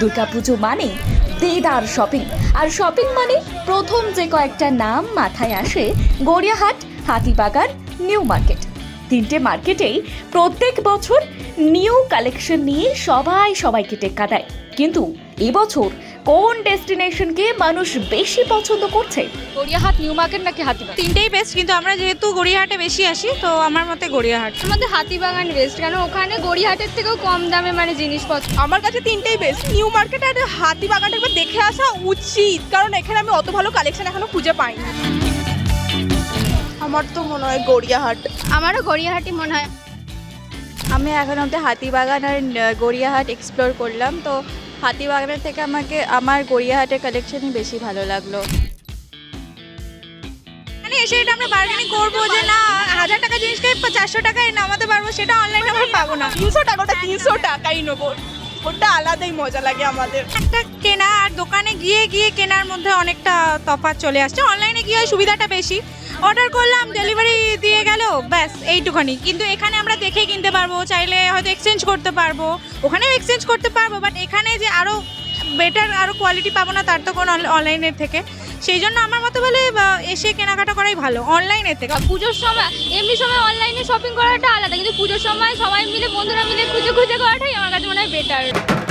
দুর্গাপুজো মানে দেদার শপিং। আর শপিং মানে প্রথম যে কয়েকটা নাম মাথায় আসে গড়িয়াহাট হাতিবাগার নিউ মার্কেট। তিনটে মার্কেটেই প্রত্যেক বছর নিউ কালেকশন নিয়ে সবাই সবাইকে টেক্কা দেয়। কিন্তু এবছর কোন ডেস্টিনেশনকে মানুষ বেশি পছন্দ করছে? গড়িয়াহাট নিউ মার্কেট নাকি হাতিবাগান? তিনটেই বেস্ট কিন্তু আমরা যেহেতু গড়িয়াহাটে বেশি আসি তো আমার মতে গড়িয়াহাট। আমাদের হাতিবাগান বেস্ট কেন ওখানে গড়িয়াহাটের থেকেও কম দামে মানে জিনিসপত্র। আমার কাছে তিনটেই বেস্ট নিউ মার্কেট আর হাতি বাগানটা একবার দেখে আসা উচিত কারণ এখানে আমি অত ভালো কালেকশন এখনও খুঁজে পাইনি। আমার তো মনে হয় গড়িয়াহাট। আমারও গড়িয়াহাটই মনে হয়। আমি এখন অব্দি হাতিবাগান আর গড়িয়াহাট এক্সপ্লোর করলাম। তো হাতিবাগানের থেকে আমাকে, আমার গড়িয়াহাটের কালেকশনই বেশি ভালো লাগল। এসে এটা আমরা বার্গেনিং করব যে, না, হাজার টাকা জিনিসকে চারশো টাকায় নামাতে পারব, সেটা অনলাইনে আমরা পাবো না। তিনশো টাকা, ওটা তিনশো টাকাই নেব। ওটা আলাদাই মজা লাগে আমাদের। একটা কেনা আর দোকানে গিয়ে গিয়ে কেনার মধ্যে অনেকটা তফাৎ চলে আসছে। অনলাইনে গিয়ে সুবিধাটা বেশি। অর্ডার করলাম ডেলিভারি দিয়ে গেল ব্যাস এইটুখানি। কিন্তু এখানে আমরা দেখে কিনতে পারব চাইলে হয়তো এক্সচেঞ্জ করতে পারব। ওখানেও এক্সচেঞ্জ করতে পারব বাট এখানে যে আরও বেটার আরও কোয়ালিটি পাবো না তার তো কোনো অনলাইনের থেকে। সেই জন্য আমার মতো বলে এসে কেনাকাটা করাই ভালো অনলাইনের থেকে। পুজোর সময় এমনি সময় অনলাইনে শপিং করাটা আলাদা কিন্তু পুজোর সময় সবাই মিলে বন্ধুরা মিলে খুঁজে খুঁজে করাটাই আমার কাছে মনে হয় বেটার